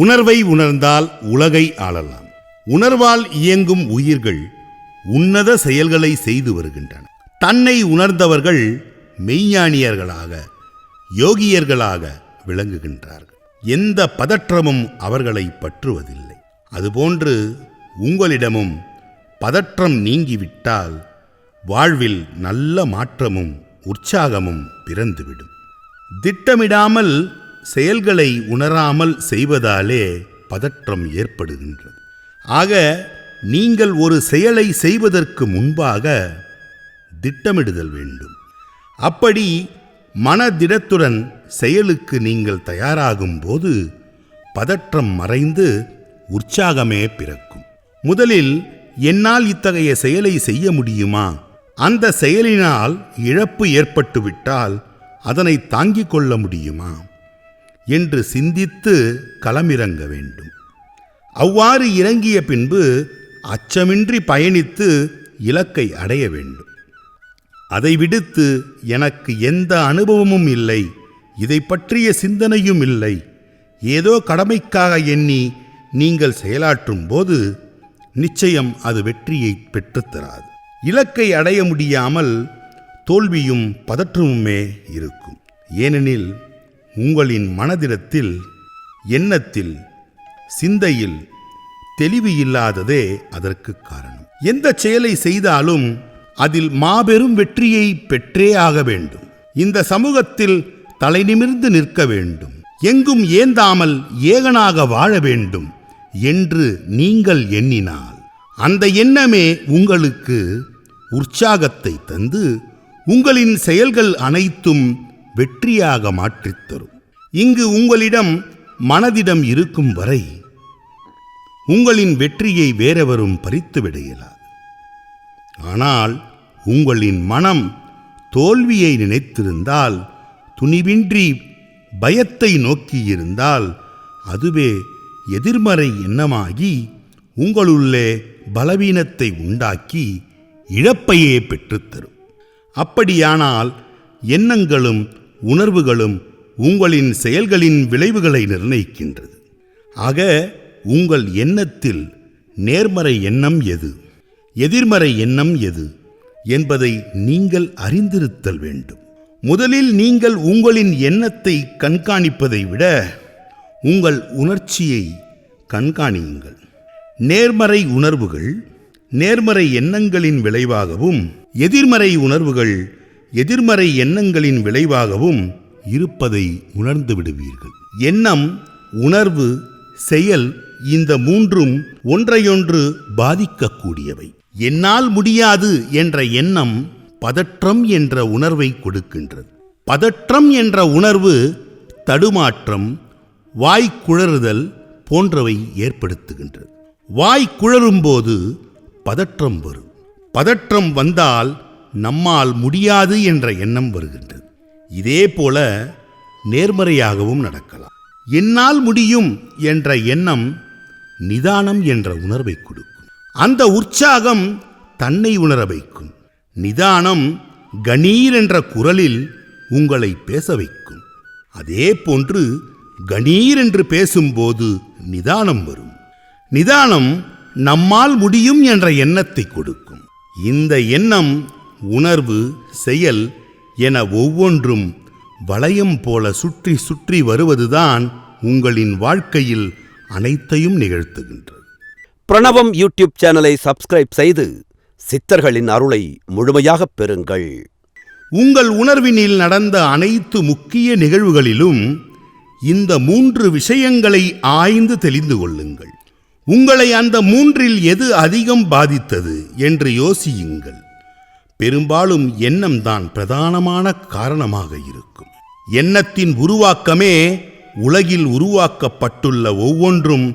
உணர்வை உணர்ந்தால் உலகை ஆளலாம். உணர்வால் இயங்கும் உயிர்கள் உன்னத செயல்களை செய்து வருகின்றன. தன்னை உணர்ந்தவர்கள் மெய்ஞானியர்களாக யோகியர்களாக விளங்குகின்றார்கள். எந்த பதற்றமும் அவர்களை பற்றுவதில்லை. அதுபோன்று உங்களிடமும் பதற்றம் நீங்கிவிட்டால் வாழ்வில் நல்ல மாற்றமும் உற்சாகமும் பிறந்துவிடும். திட்டமிடாமல் செயல்களை உணராமல் செய்வதாலே பதற்றம் ஏற்படுகின்றது. ஆக நீங்கள் ஒரு செயலை செய்வதற்கு முன்பாக திட்டமிடுதல் வேண்டும். அப்படி மனதிடத்துடன் செயலுக்கு நீங்கள் தயாராகும் போது பதற்றம் மறைந்து உற்சாகமே பிறக்கும். முதலில் என்னால் இத்தகைய செயலை செய்ய முடியுமா? அந்த செயலினால் இழப்பு ஏற்பட்டுவிட்டால் அதனை தாங்கிக் கொள்ள முடியுமா? என்று சிந்தித்து களமிறங்க வேண்டும். அவ்வாறு இறங்கிய பின்பு அச்சமின்றி பயணித்து இலக்கை அடைய வேண்டும். அதை விடுத்து எனக்கு எந்த அனுபவமும் இல்லை இதை பற்றிய சிந்தனையும் இல்லை. ஏதோ கடமைக்காக எண்ணி நீங்கள் செயலாற்றும் போது நிச்சயம் அது வெற்றியை பெற்றுத்தராது இலக்கை அடைய முடியாமல் தோல்வியும் பதற்றமுமே இருக்கும். ஏனெனில் உங்களின் மனதிடத்தில் எண்ணத்தில் சிந்தையில் தெளிவு இல்லாததே அதற்கு காரணம். எந்த செயலை செய்தாலும் அதில் மாபெரும் வெற்றியை பெற்றே ஆக வேண்டும். இந்த சமூகத்தில் தலைநிமிர்ந்து நிற்க வேண்டும். எங்கும் ஏந்தாமல் ஏகனாக வாழ வேண்டும் என்று நீங்கள் எண்ணினால் அந்த எண்ணமே உங்களுக்கு உற்சாகத்தை தந்து உங்களின் செயல்கள் அனைத்தும் வெற்றியாக மாற்றித் தரும் இங்கு உங்களிடம் மனதிடம் இருக்கும் வரை உங்களின் வெற்றியை வேறெவரும் பறித்துவிட இயலாது ஆனால் உங்களின் மனம் தோல்வியை நினைத்திருந்தால் துணிவின்றி பயத்தை நோக்கியிருந்தால் அதுவே எதிர்மறை எண்ணமாகி உங்களுள்ளே பலவீனத்தை உண்டாக்கி இழப்பையே பெற்றுத்தரும். அப்படியானால் எண்ணங்களும் உணர்வுகளும் உங்களின் செயல்களின் விளைவுகளை நிர்ணயிக்கின்றது. ஆக உங்கள் எண்ணத்தில் நேர்மறை எண்ணம் எது? எதிர்மறை எண்ணம் எது? என்பதை நீங்கள் அறிந்திருத்தல் வேண்டும். முதலில் நீங்கள் உங்களின் எண்ணத்தை கண்காணிப்பதை விட உங்கள் உணர்ச்சியை கண்காணியுங்கள். நேர்மறை உணர்வுகள் நேர்மறை எண்ணங்களின் விளைவாகவும் எதிர்மறை உணர்வுகள் எதிர்மறை எண்ணங்களின் விளைவாகவும் இருப்பதை உணர்ந்து விடுவீர்கள். எண்ணம் உணர்வு செயல் இந்த மூன்றும் ஒன்றையொன்று பாதிக்கக்கூடியவை. என்னால் முடியாது என்ற எண்ணம் பதற்றம் என்ற உணர்வை கொடுக்கின்றது. பதற்றம் என்ற உணர்வு தடுமாற்றம் வாய்க்குழறுதல் போன்றவை ஏற்படுத்துகின்றது. வாய் குழறும்போது பதற்றம் வரும். பதற்றம் வந்தால் நம்மால் முடியாது என்ற எண்ணம் வருகின்றது. இதே போல நேர்மறையாகவும் நடக்கலாம். என்னால் முடியும் என்ற எண்ணம் நிதானம் என்ற உணர்வை கொடுக்கும். அந்த உற்சாகம் தன்னை உணர வைக்கும். நிதானம் கணீர் என்ற குரலில் உங்களை பேச வைக்கும். அதே போன்று கணீர் என்று பேசும்போது நிதானம் வரும். நிதானம் நம்மால் முடியும் என்ற எண்ணத்தை கொடுக்கும். இந்த எண்ணம் உணர்வு செயல் என ஒவ்வொன்றும் வளையம் போல சுற்றி சுற்றி வருவதுதான் உங்களின் வாழ்க்கையில் அனைத்தையும் நிகழ்த்துகின்றது. பிரணவம் யூடியூப் சேனலை சப்ஸ்கிரைப் செய்து சித்தர்களின் அருளை முழுமையாகப் பெறுங்கள். உங்கள் உணர்வினில் நடந்த அனைத்து முக்கிய நிகழ்வுகளிலும் இந்த மூன்று விஷயங்களை ஆய்ந்து தெளிந்து கொள்ளுங்கள். உங்களை அந்த மூன்றில் எது அதிகம் பாதித்தது என்று யோசியுங்கள். பெரும்பாலும் எண்ணம்தான் பிரதானமான காரணமாக இருக்கும். எண்ணத்தின் உருவாக்கமே உலகில் உருவாக்கப்பட்டுள்ள ஒவ்வொன்றும்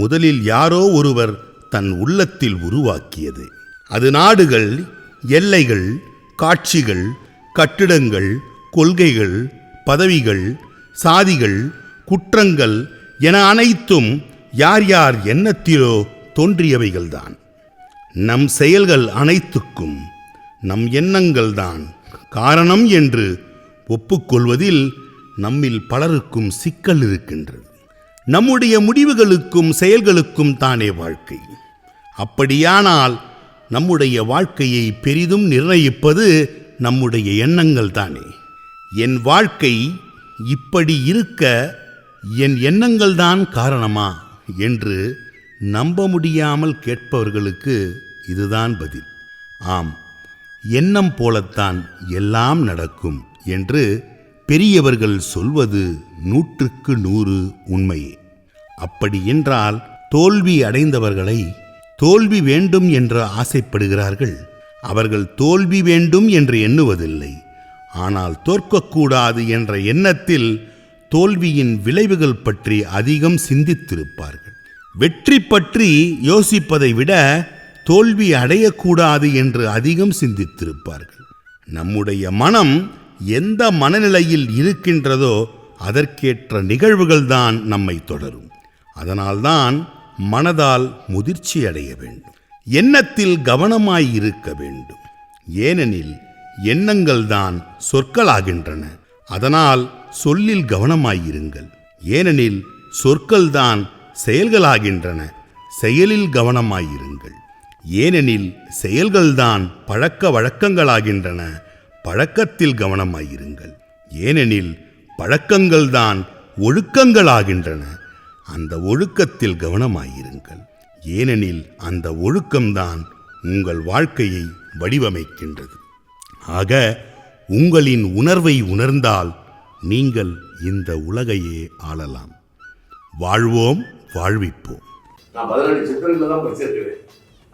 முதலில் யாரோ ஒருவர் தன் உள்ளத்தில் உருவாக்கியது. அது நாடுகள் எல்லைகள் காட்சிகள் கட்டிடங்கள் கொள்கைகள் பதவிகள் சாதிகள் குற்றங்கள் என அனைத்தும் யார் யார் எண்ணத்திலோ தோன்றியவைகள்தான். நம் செயல்கள் அனைத்துக்கும் நம் எண்ணங்கள்தான். காரணம் என்று ஒப்புக்கொள்வதில் நம்மில் பலருக்கும் சிக்கல் இருக்கின்றது. நம்முடைய முடிவுகளுக்கும் செயல்களுக்கும் தானே வாழ்க்கை. அப்படியானால் நம்முடைய வாழ்க்கையை பெரிதும் நிர்ணயிப்பது நம்முடைய எண்ணங்கள் தானே. என் வாழ்க்கை இப்படி இருக்க என் எண்ணங்கள்தான் காரணமா என்று நம்ப முடியாமல் கேட்பவர்களுக்கு இதுதான் பதில். ஆம் எண்ணம் போலத்தான் எல்லாம் நடக்கும் என்று பெரியவர்கள் சொல்வது நூற்றுக்கு நூறு உண்மையே. அப்படி என்றால் தோல்வி அடைந்தவர்களை தோல்வி வேண்டும் என்று ஆசைப்படுகிறார்கள். அவர்கள் தோல்வி வேண்டும் என்று எண்ணுவதில்லை. ஆனால் தோற்கக்கூடாது என்ற எண்ணத்தில் தோல்வியின் விளைவுகள் பற்றி அதிகம் சிந்தித்திருப்பார்கள். வெற்றி பற்றி யோசிப்பதை விட தோல்வி அடையக்கூடாது என்று அதிகம் சிந்தித்திருப்பார்கள். நம்முடைய மனம் எந்த மனநிலையில் இருக்கின்றதோ அதற்கேற்ற நிகழ்வுகள்தான் நம்மை தொடரும். அதனால்தான் மனதால் முதிர்ச்சி அடைய வேண்டும். எண்ணத்தில் கவனமாய் இருக்க வேண்டும். ஏனெனில் எண்ணங்கள்தான் சொற்களாகின்றன. அதனால் சொல்லில் கவனமாயிருங்கள் ஏனெனில் சொற்கள்தான் செயல்களாகின்றன. செயலில் கவனமாயிருங்கள் ஏனெனில் செயல்கள்தான் பழக்க வழக்கங்களாகின்றன. பழக்கத்தில் கவனமாயிருங்கள். ஏனெனில் பழக்கங்கள்தான் ஒழுக்கங்களாகின்றன. அந்த ஒழுக்கத்தில் கவனமாயிருங்கள். ஏனெனில் அந்த ஒழுக்கம்தான் உங்கள் வாழ்க்கையை வடிவமைக்கின்றது. ஆக உங்களின் உணர்வை உணர்ந்தால் நீங்கள் இந்த உலகையே ஆளலாம். வாழ்வோம் வாழ்விப்போம். நான் பதினெட்டு சித்திரங்கள் தான் படிச்சிருக்கிறேன்.